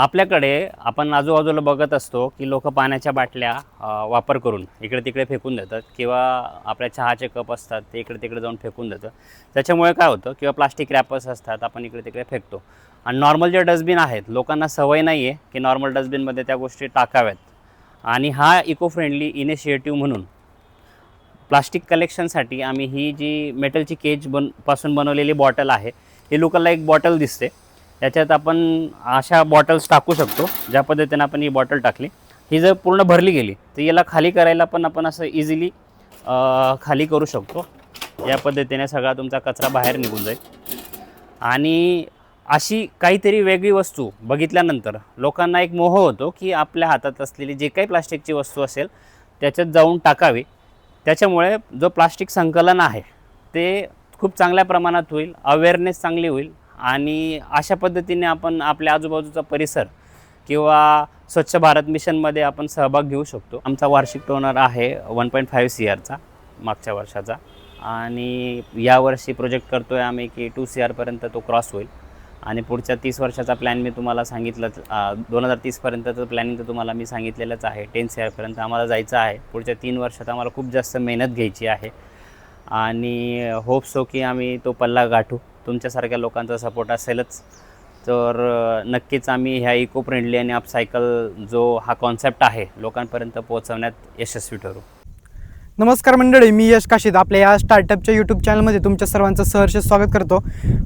आपल्याकडे आपण आजूबाजूला बघत असतो की लोक पाण्याच्या बाटल्या वापर करून इकडे तिकडे फेकून देतात किंवा आपल्या चहाचे कप असतात ते इकडे तिकडे जाऊन फेकून देतं त्याच्यामुळे काय होतं किंवा प्लास्टिक रॅपर्स असतात आपण इकडे तिकडे फेकतो. आणि नॉर्मल जे डस्टबिन आहेत लोकांना सवय नाही आहे की नॉर्मल डस्टबिनमध्ये त्या गोष्टी टाकाव्यात. आणि हा इको फ्रेंडली इनिशिएटिव्ह म्हणून प्लास्टिक कलेक्शनसाठी आम्ही ही जी मेटलची केज बनपासून बनवलेली बॉटल आहे ही लोकांना एक बॉटल दिसते. त्याच्यात आपण अशा बॉटल्स टाकू शकतो ज्या पद्धतीने आपण ही बॉटल टाकली. ही जर पूर्ण भरली गेली तर याला खाली करायला पण आपण असं इझिली खाली करू शकतो. या पद्धतीने सगळा तुमचा कचरा बाहेर निघून जाईल. आणि अशी काहीतरी वेगळी वस्तू बघितल्यानंतर लोकांना एक मोह होतो की आपल्या हातात असलेली जे काही प्लास्टिकची वस्तू असेल त्याच्यात जाऊन टाकावी. त्याच्यामुळे जो प्लास्टिक संकलन आहे ते खूप चांगल्या प्रमाणात होईल अवेअरनेस चांगली होईल. आणि अशा पद्धतीने आपण आपल्या आजूबाजूचा परिसर किंवा स्वच्छ भारत मिशनमध्ये आपण सहभाग घेऊ शकतो. आमचा वार्षिक टोनर आहे वन पॉईंट फाईव्ह सी आरचा मागच्या वर्षाचा. आणि यावर्षी प्रोजेक्ट करतो आहे आम्ही की टू सी आरपर्यंत तो क्रॉस होईल. आणि पुढच्या तीस वर्षाचा प्लॅन मी तुम्हाला सांगितलंच दोन हजार तीसपर्यंतचं प्लॅनिंग तर तुम्हाला मी सांगितलेलंच आहे. टेन सी आरपर्यंत आम्हाला जायचं आहे. पुढच्या तीन वर्षात आम्हाला खूप जास्त मेहनत घ्यायची आहे. आणि होप सो की आम्ही तो पल्ला गाठू. तुमच्यासारख्या लोकांचा सपोर्ट असेलच. तर नक्कीच आम्ही ह्या इको फ्रेंडली आणि अपसायकल जो हा कॉन्सेप्ट आहे लोकांपर्यंत पोहोचवण्यात यशस्वी ठरू. नमस्कार मंडळी मी यश काशीद. आपल्या या स्टार्टअपच्या यूट्यूब चॅनलमध्ये तुमच्या सर्वांचं सहर्ष स्वागत करतो.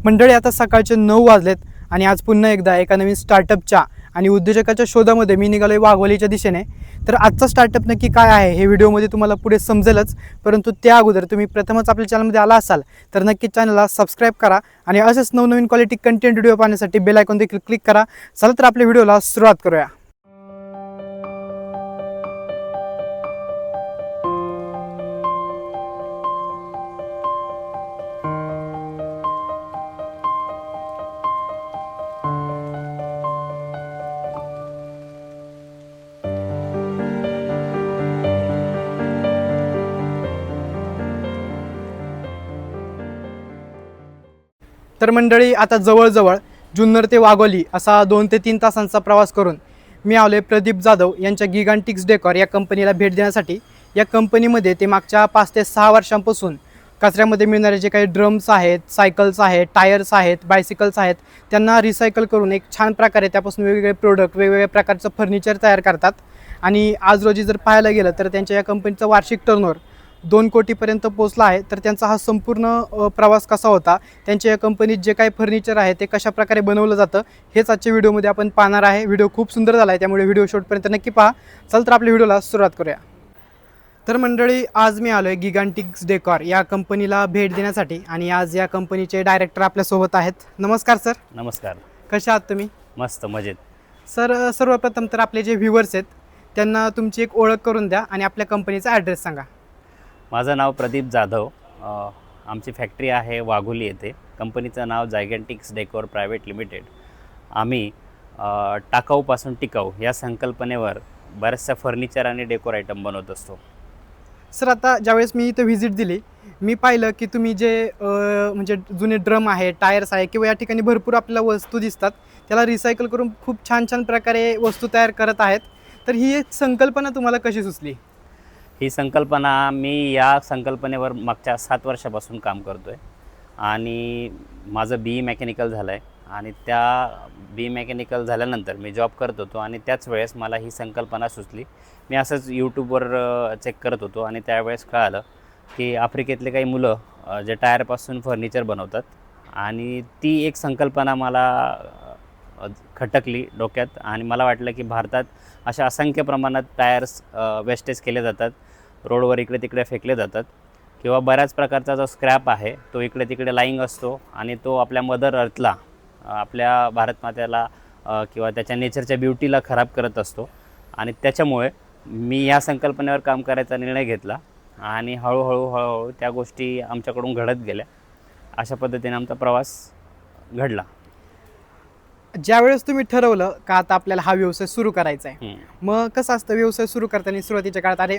मंडळी आता सकाळचे नऊ वाजलेत आणि आज पुन्हा एकदा एका नवीन स्टार्टअपच्या आणि उद्योजकाच्या शोधामध्ये मी निघालोय वाघोलीच्या दिशेने. तर आजचा स्टार्टअप नक्की काय आहे हे व्हिडिओमध्ये तुम्हाला पुढे समजेलच. परंतु त्या अगोदर तुम्ही प्रथमच आपल्या चॅनलमध्ये आला असाल तर नक्की चॅनलला सबस्क्राईब करा आणि असेच नवनवीन क्वालिटी कंटेंट व्हिडिओ पाहण्यासाठी बेल आयकॉन देखील क्लिक करा. चला तर आपल्या व्हिडिओला सुरुवात करूया. तर मंडळी आता जवळजवळ जुन्नर ते वाघोली असा दोन ते तीन तासांचा प्रवास करून मी आलोय प्रदीप जाधव यांच्या गिगांटिक्स डेकॉर या कंपनीला भेट देण्यासाठी. या कंपनीमध्ये ते मागच्या पाच ते सहा वर्षांपासून कचऱ्यामध्ये मिळणारे जे काही ड्रम्स आहेत सायकल्स आहेत टायर्स आहेत बायसिकल्स आहेत त्यांना रिसायकल करून एक छान प्रकारे त्यापासून वेगवेगळे प्रोडक्ट वेगवेगळ्या प्रकारचं फर्निचर तयार करतात. आणि आज रोजी जर पाहायला गेलं तर त्यांच्या या कंपनीचं वार्षिक टर्नओव्हर दोन कोटीपर्यंत पोहोचला आहे तर त्यांचा हा संपूर्ण प्रवास कसा होता? त्यांच्या या कंपनीत जे काही फर्निचर आहे ते कशा प्रकारे बनवलं जातं? हेच आजच्या व्हिडिओमध्ये आपण पाहणार आहे. व्हिडिओ खूप सुंदर झाला आहे त्यामुळे व्हिडिओ शेवटपर्यंत नक्की पहा. चल तर आपल्या व्हिडिओला सुरुवात करूया. तर मंडळी आज मी आलो आहे गिगांटिक्स डेकॉर या कंपनीला भेट देण्यासाठी आणि आज या कंपनीचे डायरेक्टर आपल्यासोबत आहेत. नमस्कार सर नमस्कार. कसे आहात तुम्ही? मस्त मजेत. सर सर्वप्रथम तर आपले जे व्ह्युअर्स आहेत त्यांना तुमची एक ओळख करून द्या आणि आपल्या कंपनीचा ॲड्रेस सांगा. माझं नाव प्रदीप जाधव. आमची फॅक्टरी आहे वाघोली येथे. कंपनीचं नाव जायगॅन्टिक्स डेकोर प्रायव्हेट लिमिटेड. आम्ही टाकाऊपासून टिकाऊ या संकल्पनेवर बऱ्याचशा फर्निचर आणि डेकोर आयटम बनवत असतो. सर आता ज्यावेळेस मी इथं व्हिजिट दिली मी पाहिलं की तुम्ही जे म्हणजे जुने ड्रम आहे टायर्स आहे किंवा या ठिकाणी भरपूर आपल्याला वस्तू दिसतात त्याला रिसायकल करून खूप छान छान प्रकारे वस्तू तयार करत आहेत. तर ही एक संकल्पना तुम्हाला कशी सुचली? ही संकल्पना मी या संकल्पनेवर मागच्या सात वर्षापासून काम करतो आहे आणि माझं बी ई मेकॅनिकल झालं आहे आणि त्या बी मेकॅनिकल झाल्यानंतर मी जॉब करत होतो आणि त्याच वेळेस मला ही संकल्पना सुचली. मी असंच यूट्यूबवर चेक करत होतो आणि त्यावेळेस कळालं की आफ्रिकेतले काही मुलं जे टायरपासून फर्निचर बनवतात आणि ती एक संकल्पना मला खटकली डोक्यात आणि मला वाटलं की भारतात अशा असंख्य प्रमाणात टायर्स वेस्टेज केले जातात. रोडवर इकडे तिकडे फेकले जातात. किंवा बऱ्याच प्रकारचा जो स्क्रॅप आहे तो इकडे तिकडे लाईंग असतो आणि तो आपल्या मदर अर्थला आपल्या भारतमात्याला किंवा त्याच्या नेचरच्या ब्युटीला खराब करत असतो. आणि त्याच्यामुळे मी या संकल्पनेवर काम करायचा निर्णय घेतला आणि हळूहळू हळूहळू त्या गोष्टी आमच्याकडून घडत गेल्या. अशा पद्धतीने आमचा प्रवास घडला. ज्यावेळेस तुम्ही ठरवलं का आता आपल्याला हा व्यवसाय सुरू करायचा आहे. मग कसं असतं व्यवसाय सुरू करताना सुरुवातीच्या काळात अरे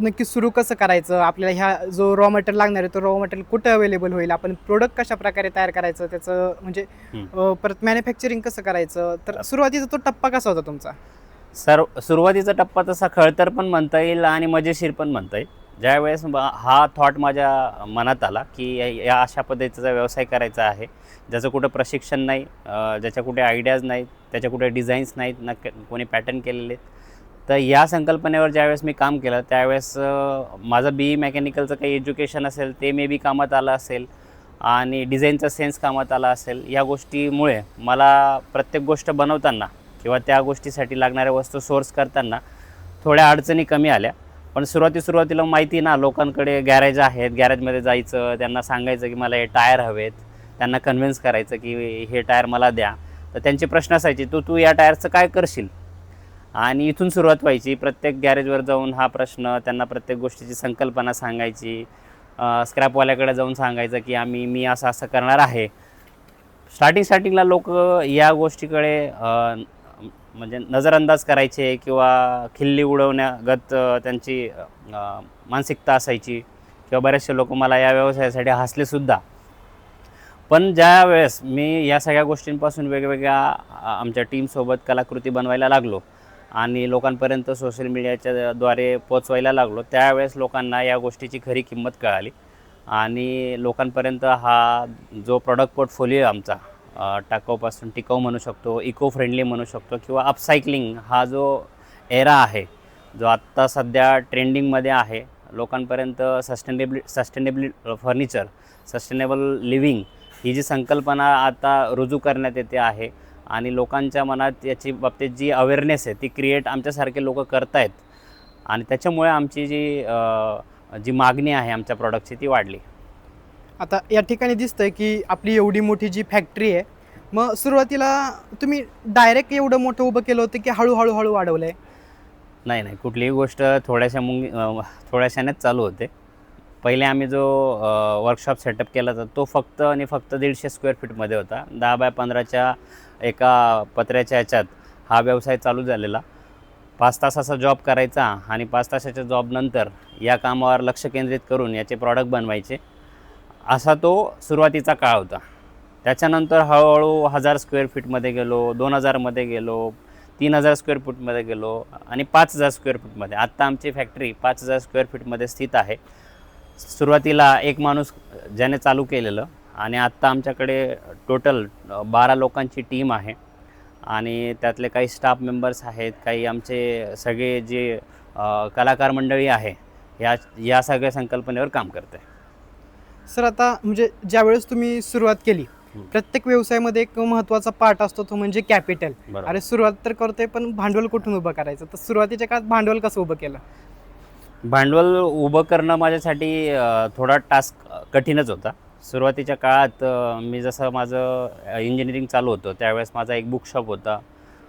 नक्की सुरू कसं करायचं? आपल्याला ह्या जो रॉ मटेरियल लागणार आहे तो रॉ मटेरियल कुठं अवेलेबल होईल? आपण प्रोडक्ट कशा प्रकारे तयार करायचं? त्याचं म्हणजे परत मॅन्युफॅक्चरिंग कसं करायचं? तर सुरुवातीचा तो टप्पा कसा होता तुमचा? सर्व सुरुवातीचा टप्पा तसा खळतर पण म्हणता येईल आणि मजेशीर पण म्हणता येईल. ज्यावेळेस ब- हा थॉट माझ्या मनात आला की या- अशा पद्धतीचा व्यवसाय करायचा आहे ज्याचं कुठं प्रशिक्षण नाही ज्याच्या कुठे आयडियाज नाहीत त्याच्या कुठे डिझाईन्स नाहीत ना कोणी पॅटर्न केलेले तर या संकल्पनेवर ज्यावेळेस मी काम केलं त्यावेळेस माझं बी ई मेकॅनिकलचं काही एज्युकेशन असेल ते मे बी कामात आलं असेल आणि डिझाईनचा सेन्स कामात आला असेल या गोष्टीमुळे मला प्रत्येक गोष्ट बनवताना किंवा त्या गोष्टीसाठी लागणाऱ्या वस्तू सोर्स करताना थोड्या अडचणी कमी आल्या. पण सुरुवाती सुरुवातीला माहिती ना लोकांकडे गॅरेज आहेत गॅरेजमध्ये जायचं त्यांना सांगायचं की मला हे टायर हवेत. त्यांना कन्व्हिन्स करायचं की हे टायर मला द्या. तर त्यांचे प्रश्न असायचे तू तू या टायरचं काय करशील? आणि इथून सुरुवात व्हायची. प्रत्येक गॅरेजवर जाऊन हा प्रश्न त्यांना प्रत्येक गोष्टीची संकल्पना सांगायची. स्क्रॅपवाल्याकडे जाऊन सांगायचं की आम्ही मी असं असं करणार आहे. स्टार्टिंग स्टार्टिंगला लोक या गोष्टीकडे म्हणजे नजरअंदाज करायचे किंवा खिल्ली उडवण्यागत त्यांची मानसिकता असायची किंवा बरेचसे लोक मला या व्यवसायासाठी हसलेसुद्धा पण ज्या वेळेस मी या सगळ्या गोष्टींपासून वेगवेगळ्या आमच्या टीमसोबत कलाकृती बनवायला लागलो आणि लोकांपर्यंत सोशल मीडियाच्या द्वारे पोचवायला लागलो त्यावेळेस लोकांना या गोष्टीची खरी किंमत कळाली. आणि लोकांपर्यंत हा जो प्रॉडक्ट पोर्टफोलिओ आमचा टाकाऊपासून टिकाऊ म्हणू शकतो इको फ्रेंडली म्हणू शकतो किंवा अपसायकलिंग हा जो एरा आहे जो आत्ता सध्या ट्रेंडिंगमध्ये आहे लोकांपर्यंत sustainable sustainable furniture sustainable living ही जी संकल्पना आता रुजू करण्यात येते आहे आणि लोकांच्या मनात याची बाबतीत जी अवेअरनेस आहे ती क्रिएट आमच्यासारखे लोक करतायत. आणि त्याच्यामुळे आमची जी जी मागणी आहे आमच्या प्रॉडक्टची ती वाढली. आता या ठिकाणी दिसतंय की आपली एवढी मोठी जी फॅक्टरी आहे मग सुरुवातीला तुम्ही डायरेक्ट एवढं मोठं उभं केलं होतं की हळूहळू हळू वाढवलं आहे नाही नाही. कुठलीही गोष्ट थोड्याशा मुंग थोड्याशानेच चालू होते. पहिले आम्ही जो वर्कशॉप सेटअप केला होता तो फक्त आणि फक्त दीडशे स्क्वेअर फीटमध्ये होता. दहा बाय पंधराच्या एका पत्र्याच्या ह्याच्यात हा व्यवसाय चालू झालेला. पाच तासाचा जॉब करायचा आणि पाच तासाच्या जॉबनंतर या कामावर लक्ष केंद्रित करून याचे प्रॉडक्ट बनवायचे. असा तो सुरुवातीचा काळ होता. त्याच्यानंतर हळूहळू हजार स्क्वेअर फीटमध्ये गेलो दोन हजारमध्ये गेलो तीन हजार स्क्वेअर फूटमध्ये गेलो आणि पाच हजार स्क्वेअर फूटमध्ये. आत्ता आमची फॅक्टरी पाच हजार स्क्वेअर फीटमध्ये स्थित आहे. सुरुवातीला एक माणूस ज्याने चालू केलेलं आणि आत्ता आमच्याकडे टोटल बारा लोकांची टीम आहे आणि त्यातले काही स्टाफ मेंबर्स आहेत काही आमचे सगळे जे कलाकार मंडळी आहे या या सगळ्या संकल्पनेवर काम करते सर आता म्हणजे ज्यावेळेस तुम्ही सुरुवात केली. प्रत्येक व्यवसायामध्ये एक महत्त्वाचा पार्ट असतो तो म्हणजे कॅपिटल. अरे सुरुवात तर करतोय पण भांडवल कुठून उभं करायचं? तर सुरुवातीच्या काळात भांडवल कसं उभं केलं? भांडवल उभं करणं माझ्यासाठी थोडा टास्क कठीणच होता. सुरुवातीच्या काळात मी जसं माझं इंजिनिअरिंग चालू होतं त्यावेळेस माझा एक बुकशॉप होता.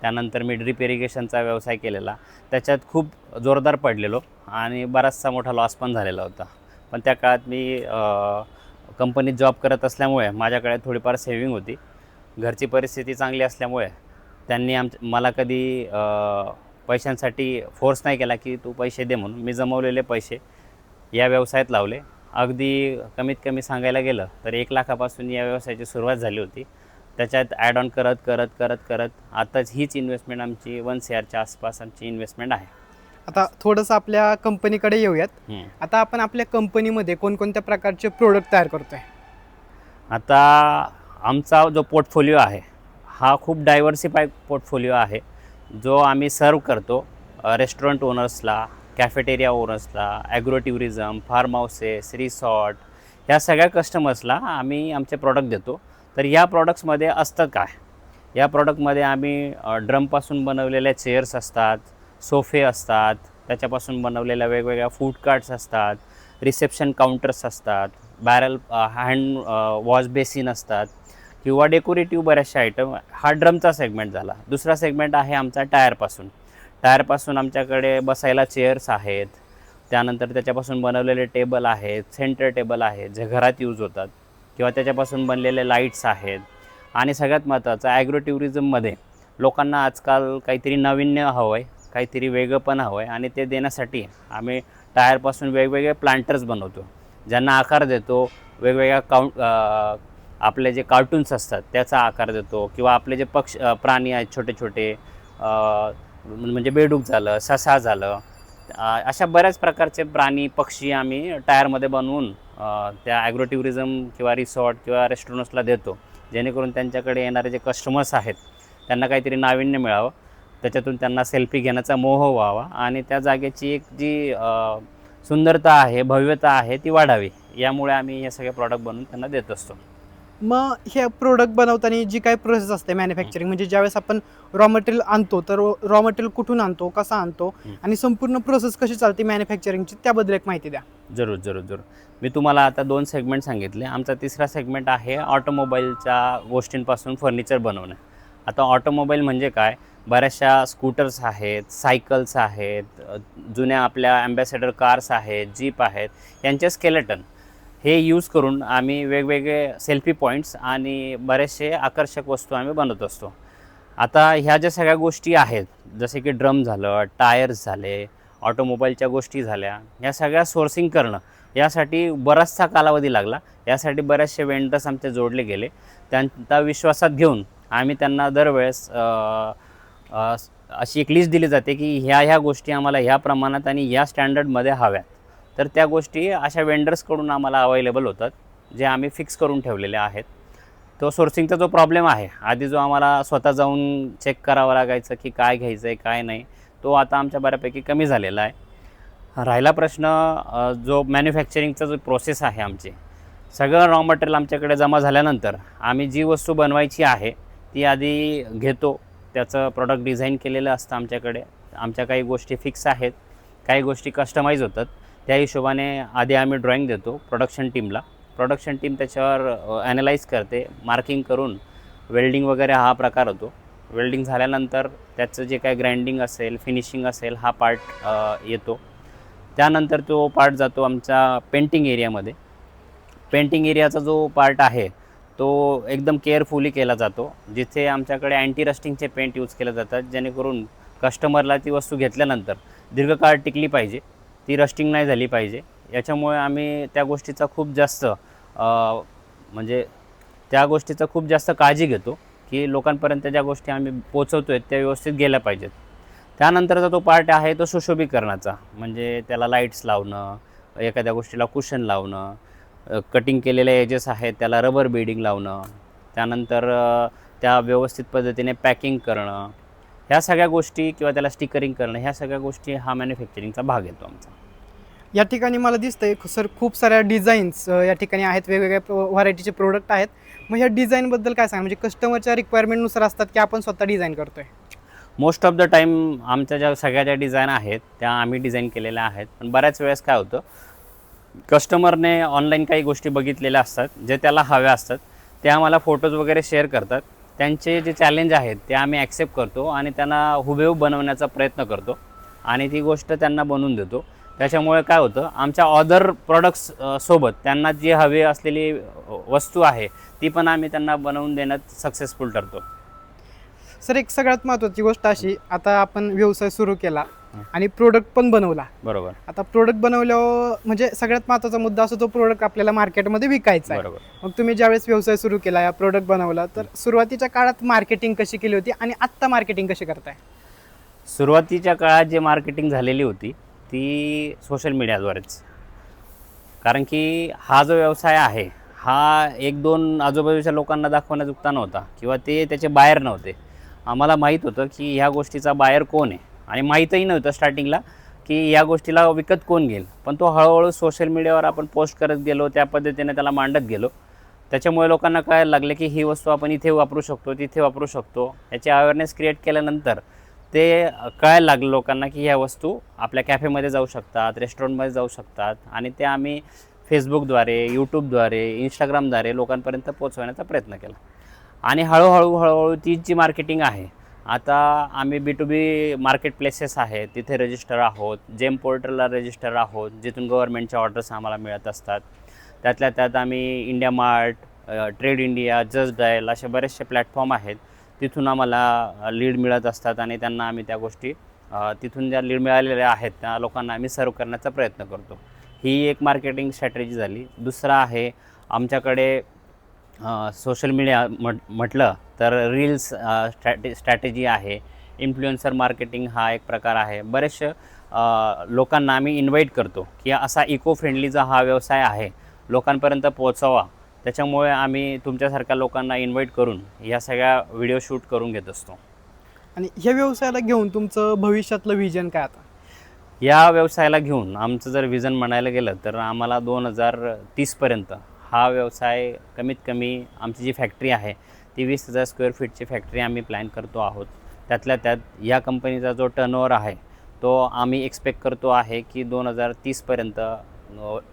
त्यानंतर मी ड्रिप इरिगेशनचा व्यवसाय केलेला. त्याच्यात खूप जोरदार पडलेलो आणि बराचसा मोठा लॉस पण झालेला होता. पण त्या काळात मी कंपनीत जॉब करत असल्यामुळे माझ्याकडे थोडीफार सेव्हिंग होती. घरची परिस्थिती चांगली असल्यामुळे त्यांनी आम मला कधी पैशांसाठी फोर्स नाही केला की तू पैसे दे म्हणून. मी जमवलेले पैसे या व्यवसायात लावले. अगदी कमीत कमी सांगायला गेलं तर एक लाखापासून या व्यवसायाची सुरुवात झाली होती. त्याच्यात ॲड ऑन करत करत करत करत आताच हीच इन्व्हेस्टमेंट आमची वन सी आरच्या आसपास आमची इन्व्हेस्टमेंट आहे. आता थोडंसं आपल्या कंपनीकडे येऊयात. आता आपण आपल्या कंपनीमध्ये कोणकोणत्या प्रकारचे प्रोडक्ट तयार करतोय? आता आमचा जो पोर्टफोलिओ आहे हा खूप डायव्हर्सिफाय पोर्टफोलिओ आहे. जो आम्ही सर्व करतो रेस्टॉरंट ओनर्सला cafeteria ओनर्सला agro tourism farm houses resort ह्या सगळ्या कस्टमर्सला आम्ही आमचे प्रॉडक्ट देतो. तर या प्रॉडक्ट्समध्ये असतं काय? या प्रॉडक्टमध्ये आम्ही ड्रमपासून बनवलेल्या चेअर्स असतात सोफे असतात त्याच्यापासून बनवलेल्या वेगवेगळ्या फूड कार्ट्स असतात रिसेप्शन काउंटर्स असतात बॅरल हँड वॉश बेसिन असतात किंवा डेकोरेटिव्ह बऱ्याचशा आयटम हा ड्रमचा सेगमेंट झाला. दुसरा सेगमेंट आहे आमचा टायरपासून टायरपासून आमच्याकडे बसायला चेअर्स आहेत. त्यानंतर त्याच्यापासून बनवलेले टेबल आहेत सेंटर टेबल आहेत जे घरात यूज होतात. किंवा त्याच्यापासून बनलेले लाईट्स आहेत. आणि सगळ्यात महत्त्वाचं ॲग्रो टुरिझममध्ये लोकांना आजकाल काहीतरी नाविन्य हवं आहे काहीतरी वेगळं पण हवं आहे आणि ते देण्यासाठी आम्ही टायरपासून वेगवेगळे प्लांटर्स बनवतो. ज्यांना आकार देतो वेगवेगळ्या काउंट आपले जे कार्टून्स असतात त्याचा आकार देतो किंवा आपले जे पक्ष प्राणी आहेत छोटे छोटे म्हणजे बेडूक झालं ससा झालं अशा बऱ्याच प्रकारचे प्राणी पक्षी आम्ही टायरमध्ये बनवून त्या ॲग्रो टुरिझम किंवा रिसॉर्ट किंवा रेस्टॉरंट्सला देतो. जेणेकरून त्यांच्याकडे येणारे जे कस्टमर्स आहेत त्यांना काहीतरी नाविन्य मिळावं. त्याच्यातून त्यांना सेल्फी घेण्याचा मोह व्हावा. आणि त्या जागेची एक जी सुंदरता आहे भव्यता आहे ती वाढावी. यामुळे आम्ही हे सगळे प्रॉडक्ट बनवून त्यांना देत असतो. मग हे प्रोडक्ट बनवताना जी काही प्रोसेस असते मॅन्युफॅक्चरिंग म्हणजे ज्यावेळेस आपण रॉ मटेरियल आणतो तर रॉ मटेरियल कुठून आणतो कसा आणतो. आणि संपूर्ण प्रोसेस कशी चालते मॅन्युफॅक्चरिंगची त्याबद्दल एक माहिती द्या. जरूर जरूर जरूर. मी तुम्हाला आता दोन सेगमेंट सांगितले. आमचा तिसरा सेगमेंट आहे ऑटोमोबाईलच्या गोष्टींपासून फर्निचर बनवणं. आता ऑटोमोबाईल म्हणजे काय? बऱ्याचशा स्कूटर्स आहेत सायकल्स आहेत जुन्या आपल्या अँबॅसेडर कार्स आहेत जीप आहेत यांचे स्केलेटन हे यूज करून आम्ही वेगवेगळे सेल्फी पॉईंट्स आणि बरेचसे आकर्षक वस्तू आम्ही बनवत असतो. आता ह्या ज्या सगळ्या गोष्टी आहेत जसे की ड्रम झालं टायर्स झाले ऑटोमोबाईलच्या गोष्टी झाल्या या सगळ्या सोर्सिंग करणं यासाठी बराचसा कालावधी लागला. यासाठी बरेचसे वेंडर्स आमचे जोडले गेले. त्यांचा विश्वासात घेऊन आम्ही त्यांना दरवेळेस अशी एक लिस्ट दिली जाते की ह्या ह्या गोष्टी आम्हाला ह्या प्रमाणात आणि ह्या स्टँडर्डमध्ये हव्यात. तर त्या गोष्टी अशा वेंडर्सकडून आम्हाला अवेलेबल होतात जे आम्ही फिक्स करून ठेवलेले आहेत. तो सोर्सिंगचा जो प्रॉब्लेम आहे आधी जो आम्हाला स्वतः जाऊन चेक करावं लागायचं की काय घ्यायचं आहे काय नाही तो आता आमच्या बऱ्यापैकी कमी झालेला आहे. राहिला प्रश्न जो मॅन्युफॅक्चरिंगचा जो प्रोसेस आहे आमची सगळं रॉ मटेरियल आमच्याकडे जमा झाल्यानंतर आम्ही जी वस्तू बनवायची आहे ती आधी घेतो त्याचं प्रॉडक्ट डिझाईन केलेलं असतं आमच्याकडे. आमच्या काही गोष्टी फिक्स आहेत. काही गोष्टी कस्टमाइज होतात. त्या हिशोबाने आधी आम्ही ड्रॉईंग देतो प्रोडक्शन टीमला प्रोडक्शन टीम त्याच्यावर ॲनालाइज करते. मार्किंग करून वेल्डिंग वगैरे हा प्रकार होतो. वेल्डिंग झाल्यानंतर त्याचं जे काय ग्राइंडिंग असेल फिनिशिंग असेल हा पार्ट येतो. त्यानंतर तो पार्ट जातो आमच्या पेंटिंग एरियामध्ये पेंटिंग एरियाचा जो पार्ट आहे तो एकदम केअरफुली केला जातो जिथे आमच्याकडे अँटी रस्टिंगचे पेंट यूज केले जातात जेणेकरून कस्टमरला ती वस्तू घेतल्यानंतर दीर्घकाळ टिकली पाहिजे ती रस्टिंग नाही झाली पाहिजे. याच्यामुळे आम्ही त्या गोष्टीचा खूप जास्त म्हणजे त्या गोष्टीचा खूप जास्त काळजी घेतो की लोकांपर्यंत ज्या गोष्टी आम्ही पोचवतो आहेत त्या व्यवस्थित गेल्या पाहिजेत. त्यानंतरचा तो पार्ट आहे तो सुशोभीकरणाचा म्हणजे त्याला लाईट्स लावणं एखाद्या गोष्टीला कुशन लावणं कटिंग केलेले एजेस आहेत त्याला रबर बेडिंग लावणं त्यानंतर त्या व्यवस्थित पद्धतीने पॅकिंग करणं ह्या सगळ्या गोष्टी किंवा त्याला स्टिकरिंग करणं ह्या सगळ्या गोष्टी हा मॅन्युफॅक्चरिंगचा भाग येतो आमचा. या ठिकाणी मला दिसतंय सर खूप साऱ्या डिझाईन्स या ठिकाणी आहेत वेगवेगळ्या व्हरायटीचे प्रोडक्ट आहेत. मग ह्या डिझाईनबद्दल काय सांगा? म्हणजे कस्टमरच्या रिक्वायरमेंटनुसार असतात की आपण स्वतः डिझाईन करतोय? मोस्ट ऑफ द टाईम आमच्या ज्या सगळ्या ज्या डिझाईन आहेत त्या आम्ही डिझाईन केलेल्या आहेत. पण बऱ्याच वेळेस काय होतं कस्टमरने ऑनलाईन काही गोष्टी बघितलेल्या असतात जे त्याला हव्या असतात ते आम्हाला फोटोज वगैरे शेअर करतात. त्यांचे जे चॅलेंज आहेत ते आम्ही ॲक्सेप्ट करतो आणि त्यांना हुबेहूब बनवण्याचा प्रयत्न करतो आणि ती गोष्ट त्यांना बनवून देतो. त्याच्यामुळे काय होतं आमच्या ऑदर प्रॉडक्ट्स सोबत त्यांना जी हवी असलेली वस्तू आहे ती पण आम्ही त्यांना बनवून देण्यात सक्सेसफुल ठरतो. सर एक सगळ्यात महत्त्वाची गोष्ट अशी आता आपण व्यवसाय सुरू केला. आणि प्रोडक्ट पण बनवला. बरोबर. आता प्रोडक्ट बनवल्यावर म्हणजे सगळ्यात महत्त्वाचा मुद्दा असतो तो प्रोडक्ट आपल्याला मार्केटमध्ये विकायचा आहे. बरोबर. मग तुम्ही ज्यावेळेस व्यवसाय सुरू केला या प्रोडक्ट बनवला तर सुरुवातीच्या काळात मार्केटिंग कशी केली होती आणि आत्ता मार्केटिंग कशी करताय? सुरुवातीच्या काळात जे मार्केटिंग झालेली होती ती सोशल मीडियाद्वारेच कारण की हा जो व्यवसाय आहे हा एक दोन आजूबाजूच्या लोकांना दाखवण्यात उक्ता नव्हता किंवा ते त्याचे बायर नव्हते. आम्हाला माहीत होतं की ह्या गोष्टीचा बायर कोण आहे? आणि माहीतही नव्हतं स्टार्टिंगला की या गोष्टीला विकत कोण घेईल. पण तो हळूहळू सोशल मीडियावर आपण पोस्ट करत गेलो त्या पद्धतीने त्याला मांडत गेलो. त्याच्यामुळे लोकांना कळायला लागले की ही वस्तू आपण इथे वापरू शकतो तिथे वापरू शकतो. याची अवेअरनेस क्रिएट केल्यानंतर ते कळायला लागलं लोकांना की ह्या वस्तू आपल्या कॅफेमध्ये जाऊ शकतात रेस्टॉरंटमध्ये जाऊ शकतात. आणि ते आम्ही फेसबुकद्वारे यूट्यूबद्वारे इंस्टाग्रामद्वारे लोकांपर्यंत पोचवण्याचा प्रयत्न केला. आणि हळूहळू हळूहळू ती जी मार्केटिंग आहे आता आम्ही B two B market places आहेत तिथे रजिस्टर आहोत जेम पोर्टलला रजिस्टर आहोत जिथून गव्हर्नमेंटच्या ऑर्डर्स आम्हाला मिळत असतात. त्यातल्या त्यात आम्ही India mart trade India just dial असे बरेचसे प्लॅटफॉर्म आहेत. तिथून आम्हाला लीड मिळत असतात आणि त्यांना आम्ही त्या गोष्टी तिथून ज्या लीड मिळालेल्या आहेत त्या लोकांना आम्ही सर्व करण्याचा प्रयत्न करतो. ही एक मार्केटिंग स्ट्रॅटेजी झाली. दुसरा आहे आमच्याकडे सोशल मीडिया म्हट म्हटलं तर रील्स स्ट्रॅटे स्ट्रॅटेजी आहे. इन्फ्लुएन्सर मार्केटिंग हा एक प्रकार आहे. बरेचसे लोकांना आम्ही इन्व्हाइट करतो की असा इको फ्रेंडलीचा हा व्यवसाय आहे. लोकांपर्यंत पोहोचावा. त्याच्यामुळे आम्ही तुमच्यासारख्या लोकांना इन्व्हाइट करून या सगळ्या व्हिडिओ शूट करून घेत असतो. आणि ह्या व्यवसायाला घेऊन तुमचं भविष्यातलं व्हिजन काय आता? या व्यवसायाला घेऊन आमचं जर विजन म्हणायला गेलं तर आम्हाला दोन हजार तीसपर्यंत हा व्यवसाय कमीत कमी आमची जी फॅक्टरी आहे ती वीस हजार स्क्वेअर फीटची फॅक्टरी आम्ही प्लॅन करतो आहोत. त्यातल्या त्यात या कंपनीचा जो टर्नओव्हर आहे तो आम्ही एक्सपेक्ट करतो आहे की दोन हजार तीसपर्यंत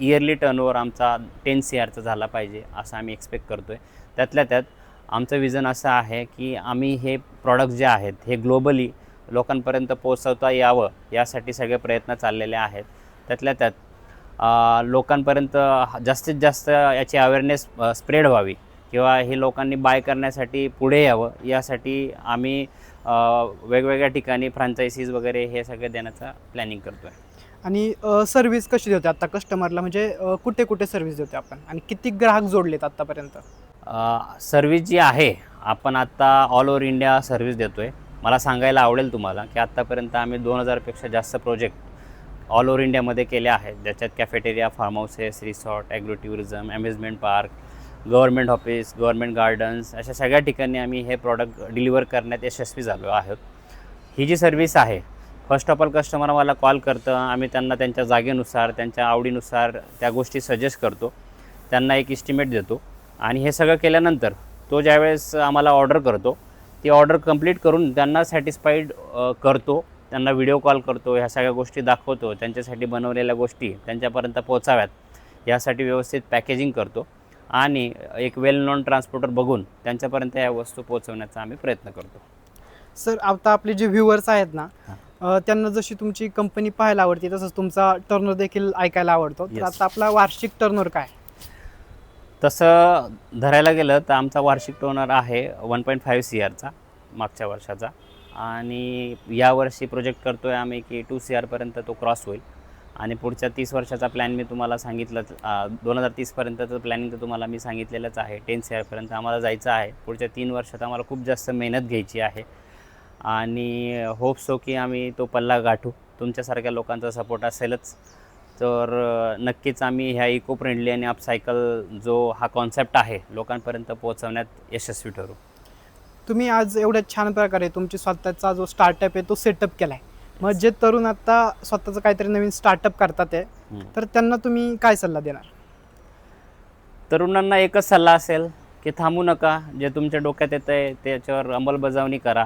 इयरली टर्नओव्हर आमचा टेन सी आरचा झाला पाहिजे असं आम्ही एक्सपेक्ट करतो आहे त्यातल्या त्यात आमचं विजन असं आहे की आम्ही हे प्रॉडक्ट जे आहेत हे ग्लोबली लोकांपर्यंत पोहोचवता यावं यासाठी सगळे प्रयत्न चाललेले आहेत. त्यातल्या त्यात लोकांपर्यंत जास्तीत जास्त याची अवेअरनेस स्प्रेड व्हावी. किंवा हे लोकांनी बाय करण्यासाठी पुढे यावं यासाठी आम्ही वेगवेगळ्या ठिकाणी फ्रांचायसीज वगैरे हे सगळे देण्याचा प्लॅनिंग करतो आहे आणि सर्व्हिस कशी देते आता कस्टमरला म्हणजे कुठे कुठे सर्व्हिस देतो आपण? आणि किती ग्राहक जोडलेत आतापर्यंत? सर्व्हिस जी आहे आपण आत्ता ऑल ओव्हर इंडिया सर्व्हिस देतो आहे मला सांगायला आवडेल तुम्हाला की आत्तापर्यंत आम्ही दोन हजारपेक्षा जास्त प्रोजेक्ट ऑल ओव्हर इंडियामध्ये केले आहेत. ज्याच्यात cafeteria farm houses resort agro tourism amusement park government office government gardens अशा सगळ्या ठिकाणी आम्ही हे प्रॉडक्ट डिलिव्हर करण्यात यशस्वी झालो आहोत. ही जी सर्व्हिस आहे फर्स्ट ऑफ ऑल कस्टमर आम्हाला कॉल करतं आम्ही त्यांना त्यांच्या जागेनुसार त्यांच्या आवडीनुसार त्या गोष्टी सजेस्ट करतो. त्यांना एक इस्टिमेट देतो. आणि हे सगळं केल्यानंतर तो ज्यावेळेस आम्हाला ऑर्डर करतो ती ऑर्डर कंप्लीट करून त्यांना सॅटिस्फाईड करतो. त्यांना व्हिडिओ कॉल करतो ह्या सगळ्या गोष्टी दाखवतो त्यांच्यासाठी बनवलेल्या गोष्टी त्यांच्यापर्यंत पोचाव्यात यासाठी व्यवस्थित पॅकेजिंग करतो आणि एक वेल नॉन ट्रान्सपोर्टर बघून त्यांच्यापर्यंत या वस्तू पोहोचवण्याचा आम्ही प्रयत्न करतो. सर आता आपले जे व्ह्युअर्स आहेत ना त्यांना जशी तुमची कंपनी पाहायला आवडते तसंच तुमचा टर्नर देखील ऐकायला आवडतो. तर. आता आपला वार्षिक टर्नर काय? तसं धरायला गेलं तर आमचा वार्षिक टोनर आहे वन पॉईंट फाईव्ह सी आरचा मागच्या वर्षाचा. आणि यावर्षी प्रोजेक्ट करतो आहे आम्ही की टू सी आरपर्यंत तो क्रॉस होईल. आणि पुढच्या तीस वर्षाचा प्लॅन मी तुम्हाला सांगितलं दोन हजार तीसपर्यंतचं प्लॅनिंग तर तुम्हाला मी सांगितलेलंच आहे. टेन सी आरपर्यंत आम्हाला जायचं आहे. पुढच्या तीन वर्षात आम्हाला खूप जास्त मेहनत घ्यायची आहे. आणि होप सो की आम्ही तो पल्ला गाठू. तुमच्यासारख्या लोकांचा सपोर्ट असेलच. तर नक्कीच आम्ही ह्या इको फ्रेंडली आणि अपसायकल जो हा कॉन्सेप्ट आहे लोकांपर्यंत पोहोचवण्यात यशस्वी ठरू. तुम्ही आज एवढ्या छान प्रकारे तुमची स्वतःचा जो स्टार्टअप आहे तो सेटअप केला आहे मग जे तरुण आता स्वतःचं काहीतरी नवीन स्टार्टअप करतात आहे. तर त्यांना तुम्ही काय सल्ला देणार? तरुणांना एकच सल्ला असेल की थांबू नका जे तुमच्या डोक्यात येतं आहे त्याच्यावर अंमलबजावणी करा.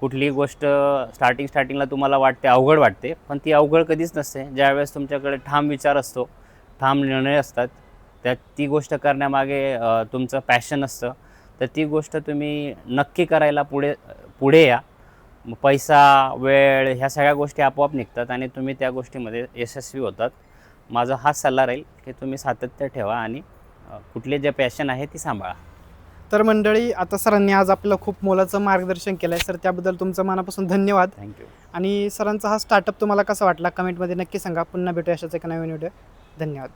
कुठलीही गोष्ट स्टार्टिंग स्टार्टिंगला तुम्हाला वाटते अवघड वाटते पण ती अवघड कधीच नसते. ज्यावेळेस तुमच्याकडे ठाम विचार असतो ठाम निर्णय असतात त्यात ती गोष्ट करण्यामागे तुमचं पॅशन असतं. तर ती गोष्ट तुम्ही नक्की करायला पुढे पुढे या. पैसा वेळ ह्या सगळ्या गोष्टी आपोआप निघतात आणि तुम्ही त्या गोष्टीमध्ये यशस्वी होतात. माझा हाच सल्ला राहील की तुम्ही सातत्य ठेवा आणि कुठले जे पॅशन आहे ती सांभाळा. तर मंडळी आता सरांनी आज आपल्याला खूप मोलाचं मार्गदर्शन केलं आहे सर त्याबद्दल तुमचं मनापासून धन्यवाद. थँक्यू आणि सरांचा हा स्टार्टअप तुम्हाला कसा वाटला? कमेंटमध्ये नक्की सांगा. पुन्हा भेटू अशाच एका नवीन व्हिडिओ धन्यवाद.